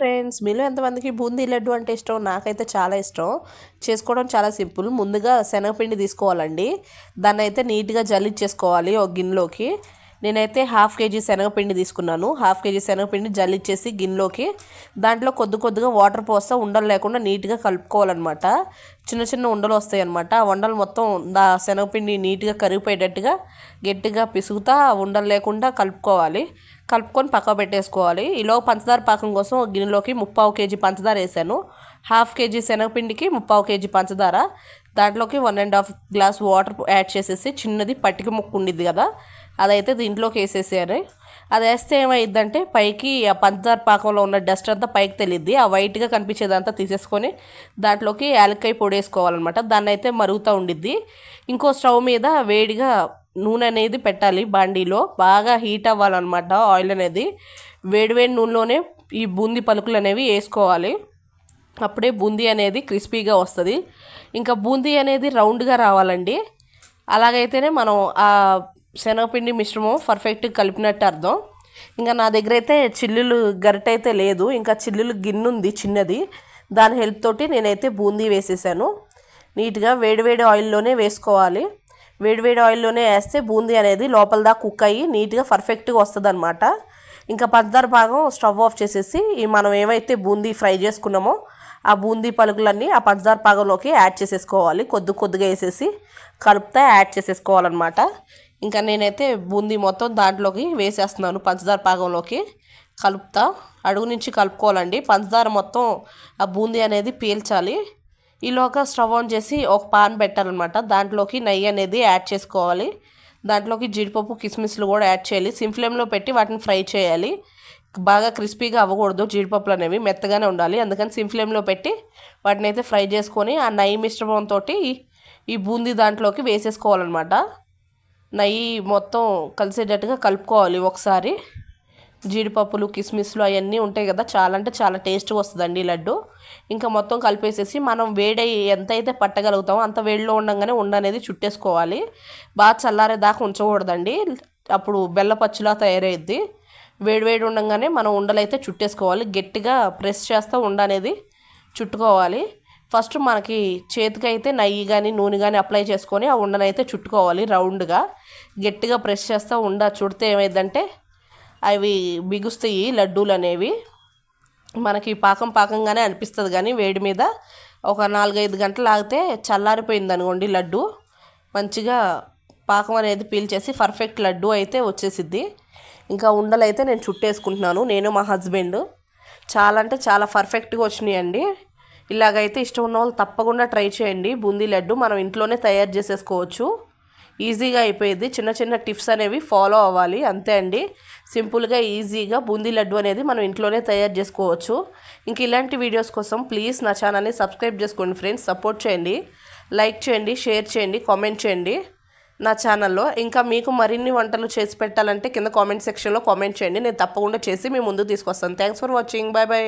Friends మీలో ఎంతమందికి బూందీ లడ్డు అంటే ఇష్టం? నాకైతే చాలా ఇష్టం. చేసుకోవడం చాలా సింపుల్. ముందుగా శనగపిండి తీసుకోవాలండి. దాన్ని అయితే నీట్గా జల్లిచ్చేసుకోవాలి ఒక గిన్నెలోకి. నేనైతే హాఫ్ కేజీ శనగపిండి తీసుకున్నాను. హాఫ్ కేజీ శనగపిండి జల్లిచ్చేసి గిన్నెలోకి. దాంట్లో కొద్ది కొద్దిగా వాటర్ పోస్తే ఉండలు లేకుండా నీట్గా కలుపుకోవాలన్నమాట. చిన్న చిన్న ఉండలు వస్తాయి అనమాట ఆ ఉండలు మొత్తం దా శనగపిండి నీట్గా కరిగిపోయేటట్టుగా గట్టిగా పిసుగుతా ఉండలు లేకుండా కలుపుకోవాలి. కలుపుకొని పక్క పెట్టేసుకోవాలి. ఈలో పంచదార పాకం కోసం గిన్నెలోకి ముప్పావు కేజీ పంచదార వేసాను. హాఫ్ కేజీ శనగపిండికి ముప్పావు కేజీ పంచదార. దాంట్లోకి one and half glass water add చేసేసి చిన్నది పట్టిక ముక్కు ఉండిద్ది కదా అదైతే దీంట్లోకి వేసేసేయాలి. అది వేస్తే ఏమైందంటే పైకి ఆ పంచదార పాకంలో ఉన్న డస్ట్ అంతా పైకి తెలియద్ది ఆ వైట్గా కనిపించేదంతా తీసేసుకొని దాంట్లోకి యాలక్కాయ పొడి వేసుకోవాలన్నమాట. దాన్ని అయితే మరుగుతూ ఉండిద్ది. ఇంకో స్టవ్ మీద వేడిగా నూనె అనేది పెట్టాలి బాండీలో. బాగా హీట్ అవ్వాలన్నమాట ఆయిల్ అనేది. వేడివేడి నూనెలోనే ఈ బూందీ పలుకులు అనేవి వేసుకోవాలి. అప్పుడే బూందీ అనేది క్రిస్పీగా వస్తుంది. ఇంకా బూందీ అనేది రౌండ్గా రావాలండి. అలాగైతేనే మనం ఆ శనగపిండి మిశ్రమం పర్ఫెక్ట్గా కలిపినట్టు అర్థం. ఇంకా నా దగ్గర అయితే చిల్లులు గరిట అయితే లేదు. ఇంకా చిల్లులు గిన్నె ఉంది చిన్నది. దాని హెల్ప్ తోటి నేనైతే బూందీ వేసేసాను. నీట్గా వేడివేడి ఆయిల్లోనే వేసుకోవాలి. వేడివేడి ఆయిల్లోనే వేస్తే బూందీ అనేది లోపల దాకా కుక్ అయ్యి నీట్గా పర్ఫెక్ట్గా వస్తుంది అనమాట ఇంకా పంచదార భాగం స్టవ్ ఆఫ్ చేసేసి మనం ఏమైతే బూందీ ఫ్రై చేసుకున్నామో ఆ బూందీ పలుకులన్నీ ఆ పంచదార భాగంలోకి యాడ్ చేసేసుకోవాలి. కొద్ది కొద్దిగా వేసేసి కలుపుతా యాడ్ చేసేసుకోవాలన్నమాట. ఇంకా నేనైతే బూందీ మొత్తం దాంట్లోకి వేసేస్తున్నాను పంచదార పాకంలోకి. కలుపుతా. అడుగు నుంచి కలుపుకోవాలండి. పంచదార మొత్తం ఆ బూందీ అనేది పీల్చాలి. ఈలోగా స్టవ్ ఆన్ చేసి ఒక పాన్ పెట్టాలన్నమాట. దాంట్లోకి నెయ్యి అనేది యాడ్ చేసుకోవాలి. దాంట్లోకి జీడిపప్పు కిస్మిస్లు కూడా యాడ్ చేయాలి. సిమ్ ఫ్లేమ్లో పెట్టి వాటిని ఫ్రై చేయాలి. బాగా క్రిస్పీగా అవ్వకూడదు జీడిపప్పులు అనేవి. మెత్తగానే ఉండాలి. అందుకని సిమ్ ఫ్లేమ్లో పెట్టి వాటిని అయితే ఫ్రై చేసుకొని ఆ నెయ్యి మిశ్రమంతో ఈ బూందీ దాంట్లోకి వేసేసుకోవాలన్నమాట. నెయ్యి మొత్తం కలిసేటట్టుగా కలుపుకోవాలి ఒకసారి. జీడిపప్పులు కిస్మిస్లు అవన్నీ ఉంటాయి కదా చాలా అంటే చాలా టేస్ట్గా వస్తుందండి లడ్డు. ఇంకా మొత్తం కలిపేసేసి మనం వేడి ఎంత అయితే పట్టగలుగుతామో అంత వేడిలో ఉండగానే ఉండ అనేది చుట్టేసుకోవాలి. బాగా చల్లారే దాకా ఉంచకూడదండి. అప్పుడు బెల్లపచ్చులా తయారయ్యిద్ది వేడివేడి ఉండగానే మనం ఉండలైతే చుట్టేసుకోవాలి. గట్టిగా ప్రెస్ చేస్తూ ఉండ అనేది చుట్టుకోవాలి. ఫస్ట్ మనకి చేతికి అయితే నెయ్యి కానీ నూనె కానీ అప్లై చేసుకొని ఆ ఉండనైతే చుట్టుకోవాలి రౌండ్గా. గట్టిగా ప్రెస్ చేస్తూ ఉండ చుడితే ఏమైందంటే అవి బిగుస్తాయి లడ్డూలు అనేవి. మనకి పాకం పాకంగానే అనిపిస్తుంది కానీ వేడి మీద ఒక నాలుగైదు గంటలు ఆగితే చల్లారిపోయింది అనుకోండి లడ్డు. మంచిగా పాకం అనేది పీల్చేసి పర్ఫెక్ట్ లడ్డు అయితే వచ్చేసిద్ది. ఇంకా ఉండలు అయితే నేను చుట్టేసుకుంటున్నాను. నేను మా హస్బెండ్. చాలా అంటే చాలా పర్ఫెక్ట్గా వచ్చినాయండి. ఇలాగైతే ఇష్టం ఉన్న వాళ్ళు తప్పకుండా ట్రై చేయండి. బూందీ లడ్డు మనం ఇంట్లోనే తయారు చేసేసుకోవచ్చు. ఈజీగా అయిపోయింది. చిన్న చిన్న టిప్స్ అనేవి ఫాలో అవ్వాలి. అంతే అండి. సింపుల్గా ఈజీగా బూందీ లడ్డు అనేది మనం ఇంట్లోనే తయారు చేసుకోవచ్చు. ఇంక ఇలాంటి వీడియోస్ కోసం ప్లీజ్ నా ఛానల్ని సబ్స్క్రైబ్ చేసుకోండి ఫ్రెండ్స్. సపోర్ట్ చేయండి. లైక్ చేయండి షేర్ చేయండి కామెంట్ చేయండి నా ఛానల్లో. ఇంకా మీకు మరిన్ని వంటలు చేసి పెట్టాలంటే కింద కామెంట్ సెక్షన్లో కామెంట్ చేయండి. నేను తప్పకుండా చేసి మీ ముందు తీసుకొస్తాను. Thanks for watching bye bye